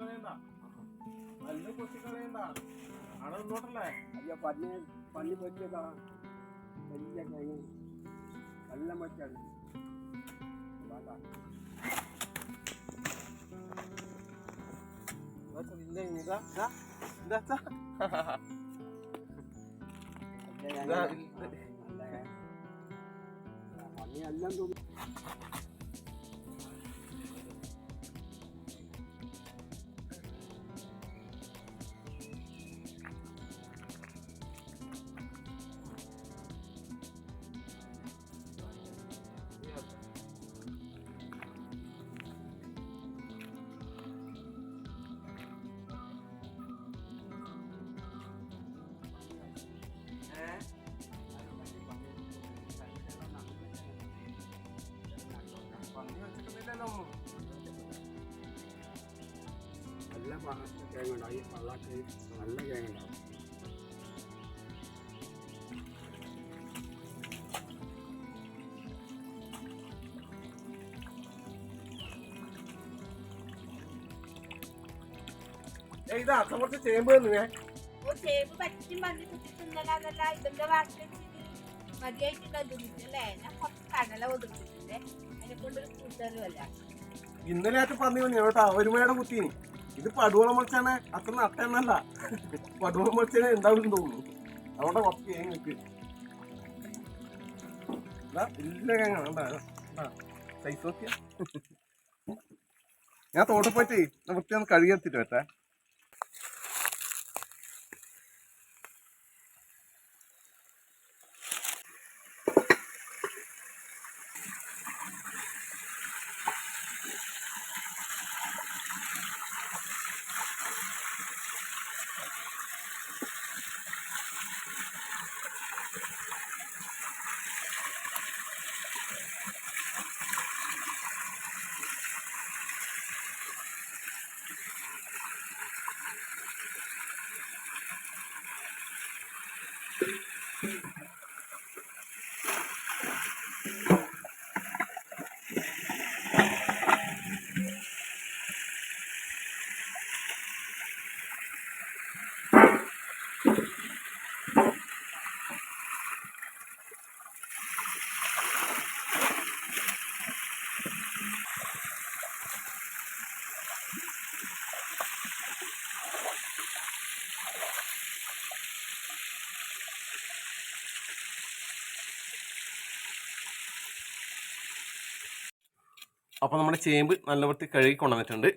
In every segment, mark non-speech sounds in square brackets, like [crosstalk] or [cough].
കൊത്തിക്കളയണ്ട നല്ല കൊത്തിക്കളയണ്ട അവിടെ നിന്നോട്ടല്ലേ അയ്യോ പന്നി പന്നി പൊറ്റിയതാ വലിയ കിഴങ്ങ് നല്ല മറ്റാണ് വേണ്ട ഇതാ ഇതാ നല്ല ഉണ്ടാവും ഈ പള്ളക്ക് നല്ല തേങ്ങ ഉണ്ടാവും അതിനെ ഇന്നലെ പന്നി വന്നു കേട്ടോ ഒരുമയുടെ കുത്തിന്. ഇത് പടുവളം മുളച്ചാണ് അത്ര നട്ടെണ്ണല്ല പടുവളം മുളച്ചാണ് ഉണ്ടാവില്ലെന്ന് തോന്നുന്നു. അവിടെ കുറച്ച് ചെയ്യാൻ നിൽക്ക് ഇല്ല കേങ്ങ സൈസ് നോക്കിയാ. ഞാൻ തോട്ടിൽ പോയിട്ട് വൃത്തി ഒന്ന് കഴുകിയെടുത്തിട്ട് പറ്റേ അപ്പോൾ നമ്മുടെ ചേമ്പ് നല്ല വൃത്തി കഴുകി കൊണ്ടുവന്നിട്ടുണ്ട്.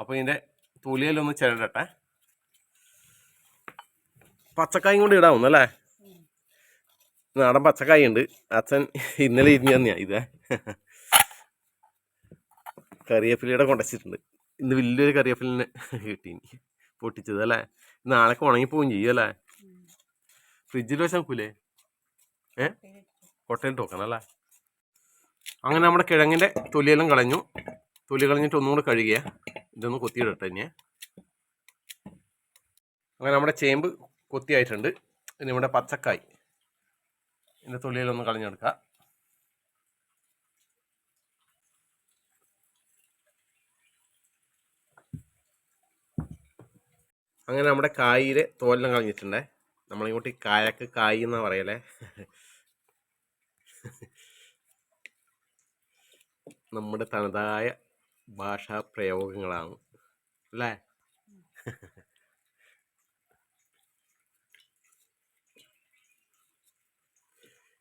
അപ്പോൾ ഇതിന്റെ തൊലിയിലൊന്ന് ചിരടട്ടെ. പച്ചക്കായും കൂടി ഇടാവുന്നു അല്ലേ? നാടൻ പച്ചക്കായ ഉണ്ട്. അച്ഛൻ ഇന്നലെ ഇരിഞ്ഞു തന്നെയാ ഇതേ. കറിവേപ്പിലയുടെ കൊണ്ടച്ചിട്ടുണ്ട്. ഇന്ന് വലിയൊരു കറിവേപ്പിലിനെ കിട്ടി പൊട്ടിച്ചത് അല്ലേ? നാളേക്ക് ഉണങ്ങിപ്പോവും ചെയ്യും അല്ലേ? ഫ്രിഡ്ജിൽ വെച്ചാൽ നോക്കൂലേ? ഏ? കൊട്ടയിൽ നോക്കണം അല്ലേ? അങ്ങനെ നമ്മുടെ കിഴങ്ങിന്റെ തൊലിയെല്ലാം കളഞ്ഞു. തൊലി കളഞ്ഞിട്ട് ഒന്നും കൂടെ കഴുകിയ. ഇതൊന്ന് കൊത്തിയിടട്ടെ ഇനി. അങ്ങനെ നമ്മുടെ ചേമ്പ് കൊത്തിയായിട്ടുണ്ട്. ഇനി നമ്മുടെ പച്ചക്കായ്. ഇതിന്റെ തൊലിയിലൊന്ന് കളഞ്ഞെടുക്കുക അങ്ങനെ നമ്മുടെ കായിലെ തോലെല്ലാം കളഞ്ഞിട്ടുണ്ടേ. നമ്മളിങ്ങോട്ട് കായക്ക് കായ് എന്നാ പറയലേ. നമ്മുടെ തനതായ ഭാഷാ പ്രയോഗങ്ങളാണ്. അല്ലേ?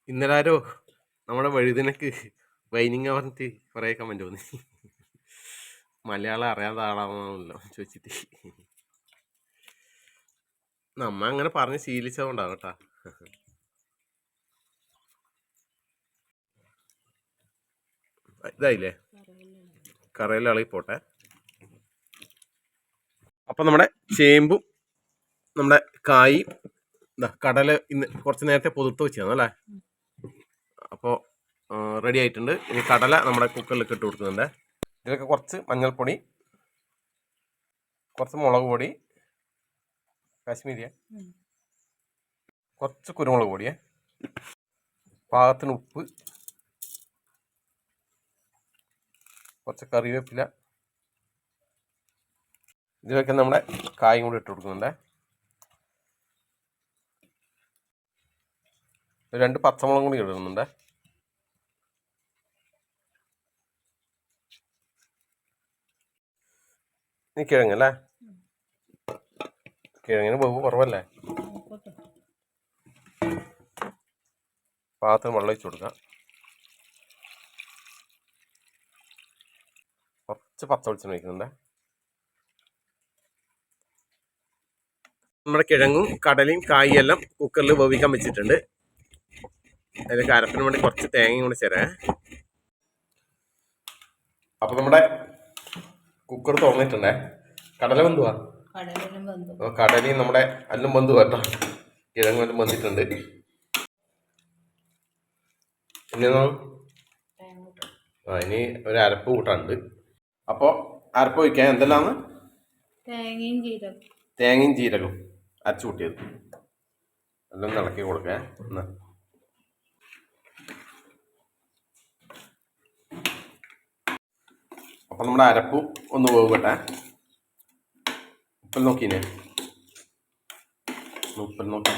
ഇന്നലെ ആരോ നമ്മുടെ വഴുതിനക്ക് വൈനിങ് പറഞ്ഞിട്ട് കുറേ കമന്റ് തോന്നി മലയാളം അറിയാത്ത ആളാണല്ലോ ചോദിച്ചിട്ട്. നമ്മ അങ്ങനെ പറഞ്ഞ് ശീലിച്ചതുകൊണ്ടാണ് കേട്ടാ. ഇതായില്ലേ? കറയിൽ ഇളകി പോട്ടെ. അപ്പം നമ്മുടെ ചേമ്പും നമ്മുടെ കായി എന്താ കടല ഇന്ന് കുറച്ച് നേരത്തെ പൊതുത്ത് വെച്ചാണ് അല്ലേ? അപ്പോൾ റെഡി ആയിട്ടുണ്ട്. ഇനി കടല നമ്മുടെ കുക്കറിൽ ഇട്ട് കൊടുക്കുന്നുണ്ട്. ഇതിലൊക്കെ കുറച്ച് മഞ്ഞൾപ്പൊടി കുറച്ച് മുളക് പൊടി കാശ്മീരിയ കുറച്ച് കുരുമുളക് പൊടിയേ പാകത്തിന് ഉപ്പ് കുറച്ച് കറിവേപ്പില. ഇതിലൊക്കെ നമ്മുടെ കായും കൂടി ഇട്ട് കൊടുക്കുന്നുണ്ടേ. രണ്ട് പച്ചമുളകും കൂടി ഇടുന്നുണ്ട്. ഈ കിഴങ്ങല്ലേ കിഴങ്ങിന് വെവ് കുറവല്ലേ? പാത്രം വെള്ളം വെച്ച് കൊടുക്കാം. കുറച്ച് പച്ച വെളിച്ചെണ്ണ ഒഴിക്കുന്നുണ്ട്. നമ്മുടെ കിഴങ്ങും കടലയും കായും എല്ലാം കുക്കറിൽ വേവിക്കാൻ വെച്ചിട്ടുണ്ട്. അതിൽ കരപ്പിന് വേണ്ടി കുറച്ച് തേങ്ങയും കൂടി ചേരാ. അപ്പൊ നമ്മുടെ കുക്കർ തുറന്നിട്ടുണ്ടേ. കടല ബന്ധുവാ കടലയും നമ്മുടെ അല്ലും ബന്ധു കേട്ടോ. കിഴങ്ങും എല്ലാം ബന്ധിട്ടുണ്ട് ഇനി ആ ഇനി ഒരു അരപ്പ് കൂട്ടാനുണ്ട്. അപ്പോൾ അരപ്പ് വയ്ക്കാൻ എന്തെല്ലാന്ന് തേങ്ങയും ജീരകം. തേങ്ങയും ജീരകവും. അരച്ചു കൂട്ടിയത്. എല്ലാം ഇളക്കി കൊടുക്കാൻ എന്നാ. അപ്പം നമ്മുടെ അരപ്പ് ഒന്ന് വേവട്ടെ ഉപ്പൽ നോക്കീനെ ഉപ്പൽ നോക്കി.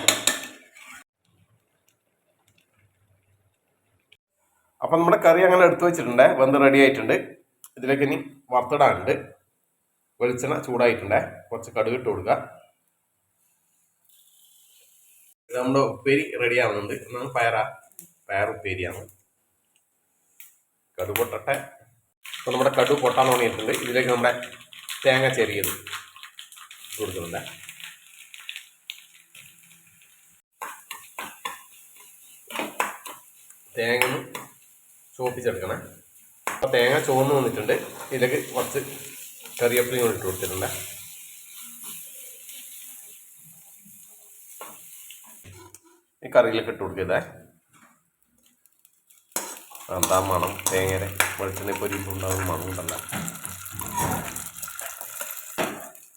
അപ്പം നമ്മുടെ കറി അങ്ങനെ എടുത്തു വെച്ചിട്ടുണ്ട്. വെന്ത് റെഡി ആയിട്ടുണ്ട്. ഇതിലേക്ക് ഇനി വറുത്തിടാനുണ്ട്. വെളിച്ചെണ്ണ ചൂടായിട്ടുണ്ടേ. കുറച്ച് കടുക് ഇട്ട് കൊടുക്കുക. നമ്മുടെ ഉപ്പേരി റെഡി ആവുന്നുണ്ട്. എന്നാണ് പയറാ. പയർ ഉപ്പേരിയാണ്. കടു പൊട്ടട്ടെ. അപ്പോൾ നമ്മുടെ കടു പൊട്ടാൻ തുടങ്ങിയിട്ടുണ്ട്. ഇതിലേക്ക് നമ്മുടെ തേങ്ങ ചെറിയത് കൊടുക്കുന്നുണ്ട്. തേങ്ങ ചോപ്പിച്ചെടുക്കണേ തേങ്ങ ചുവന്ന് വന്നിട്ടുണ്ട്. ഇതിലേക്ക് കുറച്ച് കറിവേപ്പിലയും കൂടി ഇട്ട് കൊടുത്തിട്ടുണ്ട്. ഈ കറിയിലേക്ക് ഇട്ട് കൊടുക്കരുതേ. എന്താ മണം. തേങ്ങയുടെ വെളിച്ചെണ്ണ പൊരിയിട്ടുണ്ടാകുന്ന മണം ഉണ്ടല്ല.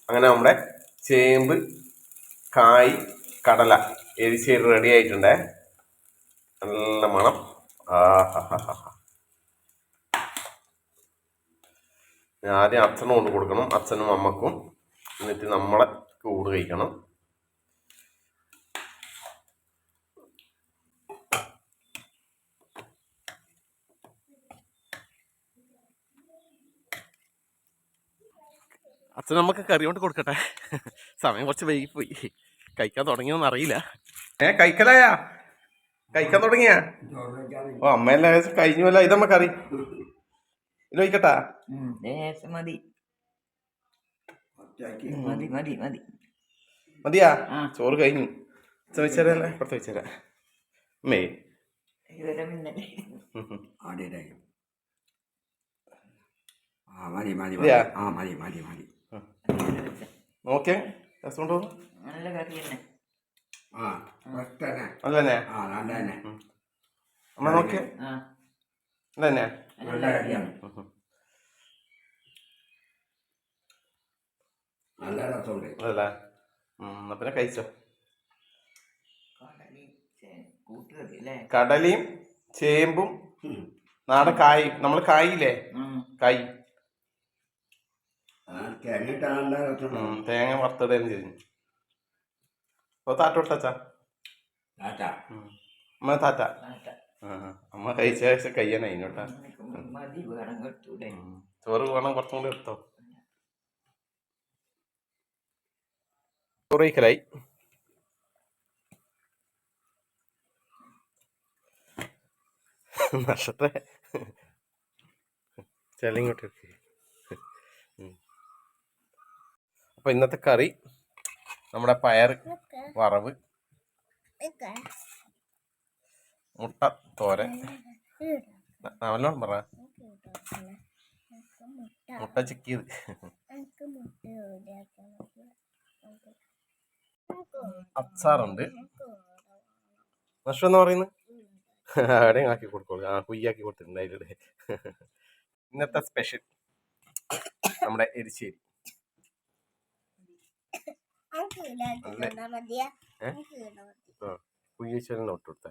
അങ്ങനെ നമ്മുടെ ചേമ്പ് കായ് കടല എരിശ്ശേരി റെഡി ആയിട്ടുണ്ടേ. നല്ല മണം. ആഹാ ആദ്യം അച്ഛനും കൊണ്ട് കൊടുക്കണം. അച്ഛനും അമ്മക്കും. എന്നിട്ട് നമ്മളെ കൂട് കഴിക്കണം. അച്ഛൻ നമുക്ക് കറി കൊണ്ട് കൊടുക്കട്ടെ. സമയം കുറച്ച് വൈകി പോയി കഴിക്കാൻ തുടങ്ങിയോന്ന് അറിയില്ല. ഏ കഴിക്കലായാ? കഴിക്കാൻ തുടങ്ങിയാ? ഓ അമ്മയെല്ലാം ഏകദേശം കഴിഞ്ഞുവല്ല ഇതമ്മ കറി. ഇത് വയ്ക്കട്ടാ. ലേശം മതി. മതി മതി മതി. മതിയാ? ആ. ചോറ് കഴിഞ്ഞു. വെച്ചേരല്ലേ? ഇപ്പുറത്ത് വെച്ചേരാ. രസമുണ്ടോ? നല്ല കറി തന്നെ. അമ്മ നോക്കിയേ. ആ. നല്ല തന്നെ നല്ല രസമുണ്ട്. അതല്ലേ പിന്നെ കഴിച്ചോ. കടലയും ചേമ്പും നാടൻ കായ്. നമ്മൾ കായില്ലേ. കായ്. തേങ്ങ വറുത്തിടുകയും ചെയ്തു ഓ താറ്റ കൊടുത്താച്ചാ അമ്മ താറ്റ. അമ്മ കഴിച്ച കഴിച്ച കയ്യാണ് അതിനോട്ടാ മതി വേണം കൊടുത്തൂടെ ചോറ് വേണം കുറച്ചും കൂടി എടുത്തോ? ചോറ് കഴിക്കലായി നഷ്ടത്തെ ചെലിങ്ങോട്ട് അപ്പൊ ഇന്നത്തെ കറി നമ്മുടെ പയർ വറവ് മുട്ട തോരൻ. നല്ലോണം പറ. മുട്ട. ചിക്കിയത് അച്ചാറുണ്ട്. നഷ്ടം എന്ന് പറയുന്നത് എവിടെയും ആക്കി കൊടുക്കോളൂ ആ കുയ്യാക്കി കൊടുത്തിട്ടുണ്ട് അതിലൂടെ [laughs] ഇന്നത്തെ സ്പെഷ്യൽ. നമ്മുടെ എരിശ്ശേരി. കുയ്യച്ചലിന് ഒട്ട് കൊടുത്ത.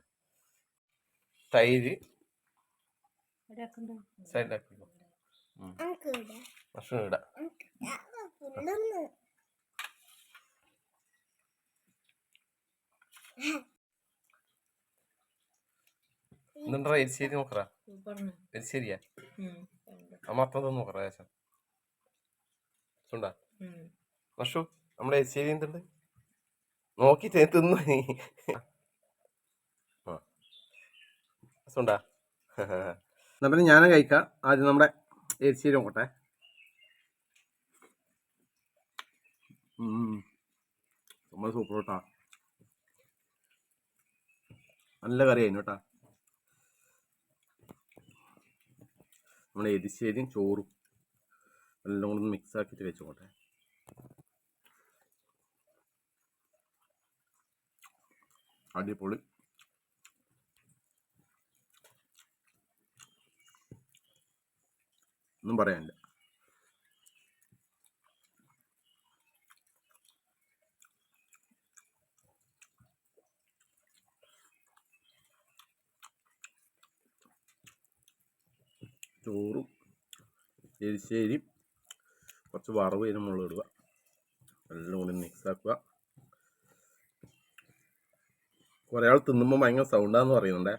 തൈര്. സൈഡിലാക്കിക്കോ. ഭക്ഷണം ഇടാം. എന്നിട്ടാ എരിശ്ശേരി നോക്കറ? എരിശ്ശേരിയാ അമ്മത്തത് നോക്കറ ശേഷം സുണ്ടാ വർഷു നമ്മുടെ എരിശ്ശേരി എന്തുണ്ട്? നോക്കി തിന്നു. നീ സുണ്ടാ [laughs] എന്നാ പിന്നെ ഞാനും കഴിക്കാം. ആദ്യം നമ്മുടെ എരിശ്ശേരി കൊട്ടെ നമ്മൾ സൂപ്പർ കേട്ടാ നല്ല കറിയായിരുന്നു കേട്ടാ. നമ്മുടെ എരിശ്ശേരിയും ചോറും എല്ലാം കൂടെ മിക്സ് ആക്കിയിട്ട് വെച്ചോട്ടെ അടിപൊളി. ഒന്നും പറയാനില്ല. ചോറും എരിശ്ശേരിയും കുറച്ച് വറവ് ഇതിന് മുകളിൽ ഇടുക. എല്ലാം കൂടി മിക്സ് ആക്കുക. കുറേ ആൾ തിന്നുമ്പോൾ ഭയങ്കര സൗണ്ടാന്ന് പറയുന്നുണ്ടേ.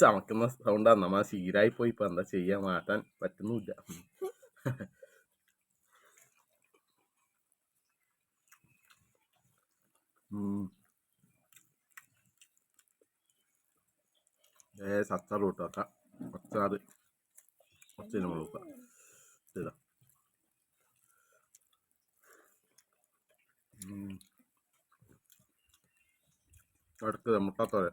ചമക്കുന്ന സൗണ്ടാണ് നമ്മ ശീലായി പോയി. ഇപ്പൊ എന്താ ചെയ്യാ? മാറ്റാൻ പറ്റുന്നുമില്ല. ഏ അച്ചാർ കൂട്ടാക്കാം നമ്മൾ നോക്കാം ഇതാ ഉം. അടുത്തത് മുട്ടത്തോര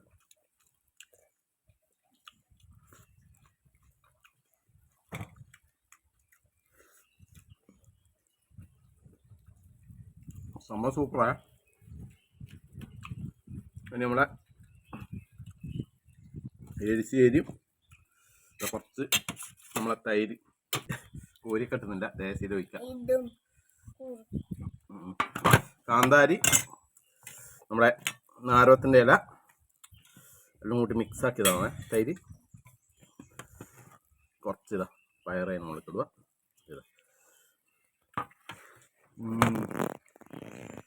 സംഭവം സൂപ്പറാ. പിന്നെ നമ്മളെ എരിശ്ശേരിയും എരിയും കുറച്ച് നമ്മളെ തൈര്. കോരി കെട്ടുന്നില്ല ദേശീയ ഒഴിക്കാം. കാന്താരി നമ്മുടെ നാരവത്തിന്റെ ഇല. എല്ലാം കൂട്ടി മിക്സ് ആക്കിയതാണ് തൈര്. കുറച്ച് ഇതാ പയറേ നമ്മൾ ഇടുക. ഇതാ. ഉം.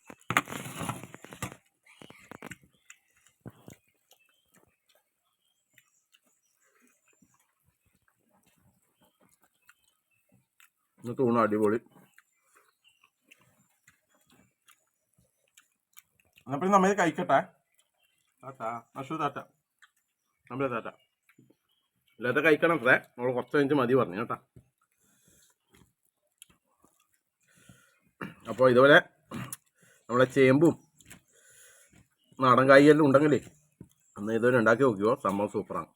ഇന്ന് തൂണ് അടിപൊളി അപ്പം നമ്മൾ കഴിക്കട്ടെ. അശു താറ്റ നമ്മളെ താറ്റ ഇല്ലാത്ത കഴിക്കണം അത്രേ നമ്മൾ കുറച്ച് കഴിഞ്ഞ് മതി പറഞ്ഞു കേട്ടാ. അപ്പോൾ ഇതുപോലെ നമ്മളെ ചേമ്പും നാടൻ കായെല്ലാം ഉണ്ടെങ്കിലേ അന്ന് ഇതുവരെ ഉണ്ടാക്കി നോക്കിയോ സംഭവം സൂപ്പറാണ്